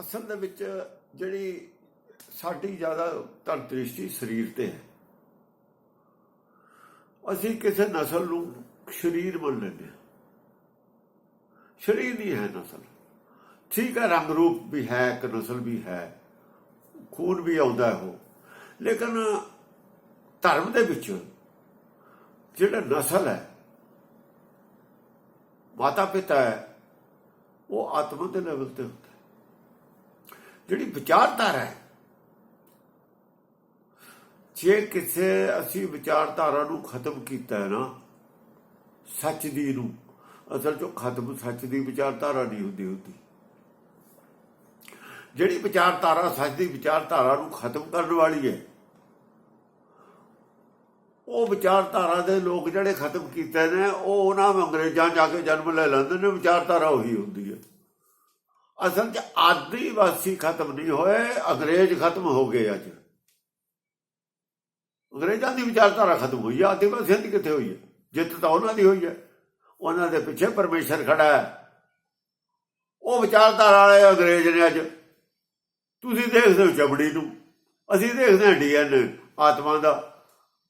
ਅਸਲ ਦੇ ਵਿੱਚ ਜਿਹੜੀ ਸਾਡੀ ਜ਼ਿਆਦਾ ਤਰ ਸਰੀਰ ਤੇ ਹੈ। ਅਸੀਂ ਕਿਸੇ ਨਸਲ ਨੂੰ ਸਰੀਰ ਮੰਨ ਲੈਂਦੇ ਹਾਂ। ਸਰੀਰ ਨਹੀਂ ਹੈ ਨਸਲ। ਠੀਕ ਹੈ, ਰੰਗ ਰੂਪ ਵੀ ਹੈ, ਇੱਕ ਨਸਲ ਵੀ ਹੈ, ਖੂਨ ਵੀ ਆਉਂਦਾ ਹੈ ਉਹ। ਲੇਕਿਨ ਧਰਮ ਦੇ ਵਿੱਚ ਜਿਹੜਾ ਨਸਲ ਹੈ ਮਾਤਾ ਪਿਤਾ ਹੈ, ਉਹ ਆਤਮਾ ਦੇ ਲੈਵਲ ਤੇ ਹੁੰਦਾ ਜਿਹੜੀ ਵਿਚਾਰਧਾਰਾ ਹੈ। ਜੇ ਕਿਸੇ ਅਸੀਂ ਵਿਚਾਰਧਾਰਾ ਨੂੰ ਖਤਮ ਕੀਤਾ ਹੈ ਨਾ, ਸੱਚ ਦੀ ਨੂੰ, ਅਸਲ ਚੋਂ ਖਤਮ ਸੱਚ ਦੀ ਵਿਚਾਰਧਾਰਾ ਨਹੀਂ ਹੁੰਦੀ ਹੁੰਦੀ। ਜਿਹੜੀ ਵਿਚਾਰਧਾਰਾ ਸੱਚ ਦੀ ਵਿਚਾਰਧਾਰਾ ਨੂੰ ਖਤਮ ਕਰਨ ਵਾਲੀ ਹੈ, ਉਹ ਵਿਚਾਰਧਾਰਾ ਦੇ ਲੋਕ ਜਿਹੜੇ ਖਤਮ ਕੀਤੇ ਨੇ, ਉਹ ਉਹਨਾਂ ਅੰਗਰੇਜ਼ਾਂ ਜਾ ਕੇ ਜਨਮ ਲੈ ਲੈਂਦੇ ਨੇ, ਵਿਚਾਰਧਾਰਾ ਉਹੀ ਹੁੰਦੀ ਹੈ। ਅਸਲ 'ਚ ਆਦੀਵਾਸੀ ਖਤਮ ਨਹੀਂ ਹੋਏ, ਅੰਗਰੇਜ਼ ਖਤਮ ਹੋ ਗਏ ਅੱਜ। ਅੰਗਰੇਜ਼ਾਂ ਦੀ ਵਿਚਾਰਧਾਰਾ ਖਤਮ ਹੋਈ ਹੈ ਆਦੀਵਾਸੀਆਂ ਦੀ ਕਿੱਥੇ ਹੋਈ ਹੈ ਜਿੱਤ ਤਾਂ ਉਹਨਾਂ ਦੀ ਹੋਈ ਹੈ ਉਹਨਾਂ ਦੇ ਪਿੱਛੇ ਪਰਮੇਸ਼ਰ ਖੜਾ ਹੈ। ਉਹ ਵਿਚਾਰਧਾਰਾ ਵਾਲੇ ਅੰਗਰੇਜ਼ ਨੇ ਅੱਜ। ਤੁਸੀਂ ਦੇਖਦੇ ਹੋ ਚਮੜੀ ਨੂੰ। ਅਸੀਂ ਦੇਖਦੇ ਹਾਂ ਡੀਐਨਏ ਆਤਮਾ ਦਾ,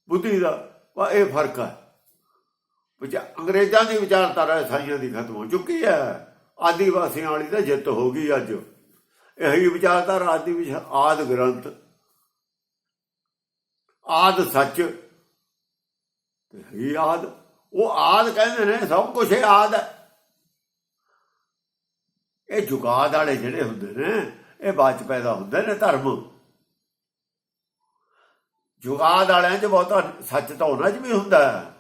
ਬੁੱਧੀ ਦਾ। ਵਾ ਇਹ ਫ਼ਰਕ ਹੈ। ਵਿਚਾ ਅੰਗਰੇਜ਼ਾਂ ਦੀ ਵਿਚਾਰਧਾਰਾ ਇਸਾਈਆਂ ਦੀ ਖਤਮ ਹੋ ਚੁੱਕੀ ਹੈ। ਆਦੀਵਾਸੀਆਂ ਵਾਲੀ ਤਾਂ ਜਿੱਤ ਹੋ ਗਈ ਅੱਜ। ਇਹੀ ਵਿਚਾਰਧਾਰਾ, ਆਦੀ ਵਿੱਚ ਆਦ ਗ੍ਰੰਥ। ਆਦ ਸੱਚ ਤੇ ਹੀ ਆਦ। ਉਹ ਆਦ ਕਹਿੰਦੇ ਨੇ, ਸਭ ਕੁਝ ਇਹ ਆਦ ਹੈ। ਇਹ ਜੁਗਾਦ ਵਾਲੇ ਜਿਹੜੇ ਹੁੰਦੇ ਨੇ, ਇਹ ਬਾਅਦ ਚ ਪੈਦਾ ਹੁੰਦੇ ਨੇ ਧਰਮ। ਜੁਗਾਦ ਵਾਲਿਆਂ 'ਚ ਬਹੁਤਾ ਸੱਚ ਤਾਂ ਉਹਨਾਂ 'ਚ ਵੀ ਹੁੰਦਾ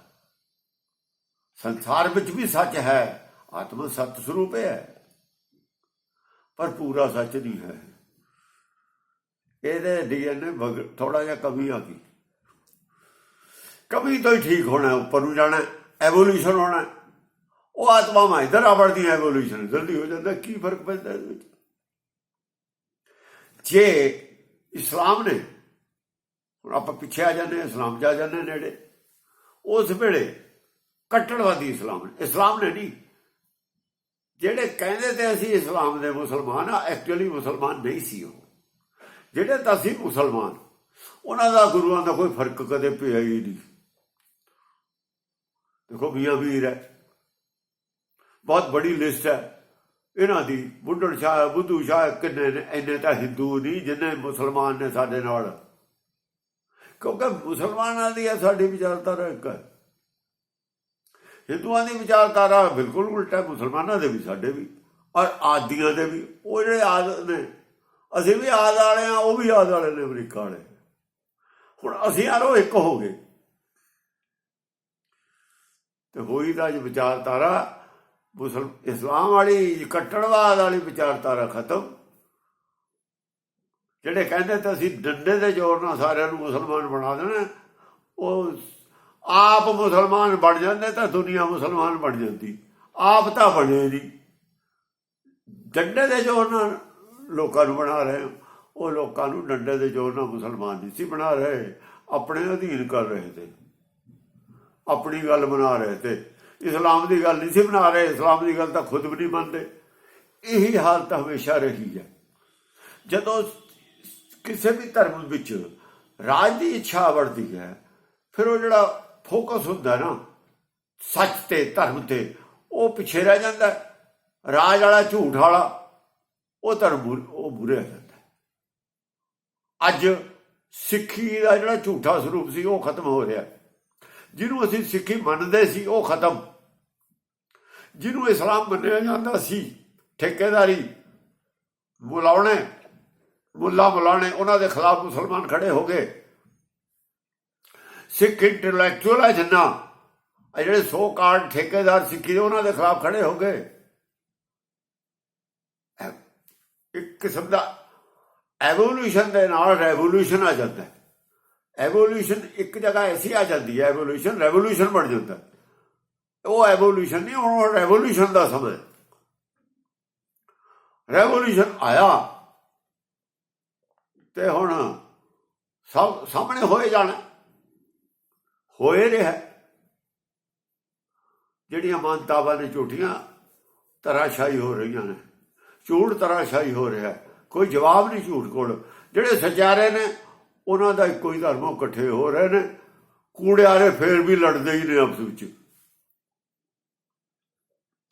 ਸੰਸਾਰ ਵਿੱਚ ਵੀ ਸੱਚ ਹੈ। ਆਤਮਾ ਸਤ ਸਰੂਪ ਹੈ। ਪਰ ਪੂਰਾ ਸੱਚ ਨਹੀਂ ਹੈ। ਇਹਦੇ ਡੀਐਨਏ ਥੋੜਾ ਜਿਹਾ ਕਮੀ ਆ ਗਈ। ਕਮੀ ਤੋਂ ਹੀ ਠੀਕ ਹੋਣਾ, ਉੱਪਰ ਨੂੰ ਜਾਣਾ ਐਵੋਲੂਸ਼ਨ ਹੋਣਾ। ਉਹ ਆਤਮਾ ਮਾ ਇਧਰ ਆਵੜਦੀ ਐਵੋਲੂਸ਼ਨ ਜਲਦੀ ਹੋ ਜਾਂਦਾ। ਕੀ ਫ਼ਰਕ ਪੈਂਦਾ ਇਹਦੇ ਵਿੱਚ? ਜੇ ਇਸਲਾਮ ਨੇ, ਹੁਣ ਆਪਾਂ ਪਿੱਛੇ ਆ ਜਾਂਦੇ ਹਾਂ, ਇਸਲਾਮ ਜਾ ਜਾਂਦੇ ਹਾਂ ਨੇੜੇ। ਉਸ ਵੇਲੇ ਕੱਟੜਵਾਦੀ ਇਸਲਾਮ ਨੇ। ਇਸਲਾਮ ਨੇ ਨਹੀਂ। ਜਿਹੜੇ ਕਹਿੰਦੇ ਤੇ ਅਸੀਂ ਇਸਲਾਮ ਦੇ ਮੁਸਲਮਾਨ ਆ ਐਕਚੁਅਲੀ ਮੁਸਲਮਾਨ ਨਹੀਂ ਸੀ ਉਹ। ਜਿਹੜੇ ਤਾਂ ਸੀ ਮੁਸਲਮਾਨ, ਉਹਨਾਂ ਦਾ ਗੁਰੂਆਂ ਦਾ ਕੋਈ ਫ਼ਰਕ ਕਦੇ ਪਿਆ ਹੀ ਨਹੀਂ। ਦੇਖੋ ਮੀਆਂ ਵੀਰ ਹੈ। ਬਹੁਤ ਬੜੀ ਲਿਸਟ ਹੈ। ਇਹਨਾਂ ਦੀ, ਬੁੱਢੜ ਸ਼ਾਹ, ਬੁੱਧੂ ਸ਼ਾਹ ਕਿੰਨੇ ਨੇ, ਇੰਨੇ ਤਾਂ ਹਿੰਦੂ ਨਹੀਂ, ਜਿੰਨੇ ਮੁਸਲਮਾਨ ਨੇ ਸਾਡੇ ਨਾਲ। ਕਿਉਂਕਿ ਮੁਸਲਮਾਨਾਂ ਦੀ ਹੈ ਸਾਡੀ ਵਿਚਾਰਧਾਰਾ ਇੱਕ ਹੈ। ਹਿੰਦੂਆਂ ਦੀ ਵਿਚਾਰਧਾਰਾ ਬਿਲਕੁਲ ਉਲਟਾ, ਮੁਸਲਮਾਨਾਂ ਦੇ ਵੀ, ਸਾਡੇ ਵੀ, ਔਰ ਆਦੀਆਂ ਦੇ ਵੀ, ਉਹ ਜਿਹੜੇ ਆਦ ਨੇ, ਅਸੀਂ ਵੀ ਆਦ ਵਾਲੇ ਆ ਉਹ ਵੀ ਆਦ ਵਾਲੇ ਨੇ, ਅਮਰੀਕਾ ਵਾਲੇ। ਹੁਣ ਅਸੀਂ ਯਾਰੋ ਇੱਕ ਹੋ ਗਏ। ਤੇ ਹੋਈ ਤਾਂ ਅੱਜ ਵਿਚਾਰਧਾਰਾ, ਮੁਸਲ, ਇਸਲਾਮ ਵਾਲੀ, ਕੱਟੜਵਾਦ ਵਾਲੀ ਵਿਚਾਰਧਾਰਾ ਖਤਮ। ਜਿਹੜੇ ਕਹਿੰਦੇ ਤਾਂ ਅਸੀਂ ਡੰਡੇ ਦੇ ਜ਼ੋਰ ਨਾਲ ਸਾਰਿਆਂ ਨੂੰ ਮੁਸਲਮਾਨ ਬਣਾ ਦੇਣਾ, ਉਹ ਆਪ ਮੁਸਲਮਾਨ ਬਣ ਜਾਂਦੇ ਤਾਂ ਦੁਨੀਆ ਮੁਸਲਮਾਨ ਬਣ ਜਾਂਦੀ। ਆਪ ਤਾਂ ਬਣੇ ਨਹੀਂ ਡੰਡੇ ਦੇ ਜ਼ੋਰ ਨਾਲ ਲੋਕਾਂ ਨੂੰ ਬਣਾ ਰਹੇ ਉਹ ਲੋਕਾਂ ਨੂੰ ਡੰਡੇ ਦੇ ਜ਼ੋਰ ਨਾਲ ਮੁਸਲਮਾਨ ਨਹੀਂ ਸੀ ਬਣਾ ਰਹੇ। ਆਪਣੇ ਅਧੀਨ ਕਰ ਰਹੇ ਤੇ। ਆਪਣੀ ਗੱਲ ਬਣਾ ਰਹੇ ਤੇ। ਇਸਲਾਮ ਦੀ ਗੱਲ ਨਹੀਂ ਸੀ ਬਣਾ ਰਹੇ। ਇਸਲਾਮ ਦੀ ਗੱਲ ਤਾਂ ਖੁਦ ਵੀ ਨਹੀਂ ਮੰਨਦੇ। ਇਹੀ ਹਾਲਤ ਹਮੇਸ਼ਾ ਰਹੀ ਹੈ। ਜਦੋਂ ਕਿਸੇ ਵੀ ਧਰਮ ਵਿੱਚ ਰਾਜ ਦੀ ਇੱਛਾ ਵੜਦੀ ਹੈ, ਫਿਰ ਉਹ ਜਿਹੜਾ ਫੋਕਸ ਹੁੰਦਾ ਨਾ, ਸੱਚ ਤੇ ਧਰਮ ਤੇ, ਉਹ ਪਿੱਛੇ ਰਹਿ ਜਾਂਦਾ, ਰਾਜ ਵਾਲਾ, ਝੂਠ ਵਾਲਾ, ਉਹ ਧਰਮ ਬੁਰ- ਉਹ ਬੁਰੇ ਹੋ ਜਾਂਦਾ। ਅੱਜ ਸਿੱਖੀ ਦਾ ਜਿਹੜਾ ਝੂਠਾ ਸਰੂਪ ਸੀ, ਉਹ ਖਤਮ ਹੋ ਰਿਹਾ। ਜਿਹਨੂੰ ਅਸੀਂ ਸਿੱਖੀ ਮੰਨਦੇ ਸੀ, ਉਹ ਖਤਮ। ਜਿਹਨੂੰ ਇਸਲਾਮ ਮੰਨਿਆ ਜਾਂਦਾ ਸੀ, ਠੇਕੇਦਾਰੀ, ਬੁਲਾਉਣੇ, ਮੁੱਲਾ ਬੁਲਾਉਣੇ, ਉਹਨਾਂ ਦੇ ਖਿਲਾਫ ਮੁਸਲਮਾਨ ਖੜੇ ਹੋ ਗਏ। ਸਿੱਖ ਇੰਟੈਲੈਕਚੁਅਲ ਹੈ ਜਿੰਨਾ। ਆ ਜਿਹੜੇ ਸੋ ਕਾਰਡ ਠੇਕੇਦਾਰ ਸਿੱਖੀ ਦੇ, ਉਹਨਾਂ ਦੇ ਖਿਲਾਫ ਖੜੇ ਹੋ ਗਏ। ਇੱਕ ਕਿਸਮ ਦਾ ਐਵੋਲੂਸ਼ਨ ਦੇ ਨਾਲ ਰੈਵੋਲੂਸ਼ਨ ਆ ਜਾਂਦਾ। ਹੈ ਐਵੋਲੂਸ਼ਨ ਇੱਕ ਜਗ੍ਹਾ ਐਸੀ ਆ ਜਾਂਦੀ ਹੈ ਐਵੋਲੂਸ਼ਨ ਰੈਵੋਲੂਸ਼ਨ ਬਣ ਜਾਂਦਾ। ਉਹ ਐਵੋਲੂਸ਼ਨ ਨਹੀਂ ਉਹ ਰੈਵੋਲੂਸ਼ਨ ਦਾ ਸਮਝ ਹੈ। ਰੈਵੋਲੂਸ਼ਨ ਆਇਆ ਤੇ ਹੁਣ ਸਭ ਸਾਹਮਣੇ ਹੋਏ ਜਾਣਾ। ਹੋਏ ਰਿਹਾ ਜਿਹੜੀਆਂ ਮਾਨਤਾਵਾਂ ਨੇ ਝੂਠੀਆਂ ਤਰਾਸ਼ਾਈ ਹੋ ਰਹੀਆਂ ਨੇ। ਝੂਠ ਤਰਾਸ਼ਾਈ ਹੋ ਰਿਹਾ ਕੋਈ ਜਵਾਬ ਨਹੀਂ ਝੂਠ ਕੋਲ। ਜਿਹੜੇ ਸਚਾਰੇ ਨੇ, ਉਹਨਾਂ ਦਾ ਇੱਕੋ ਹੀ ਧਰਮ ਇਕੱਠੇ ਹੋ ਰਹੇ ਨੇ। ਕੂੜਿਆਰੇ ਫੇਰ ਵੀ ਲੜਦੇ ਹੀ ਨੇ ਆਪਸ ਵਿੱਚ।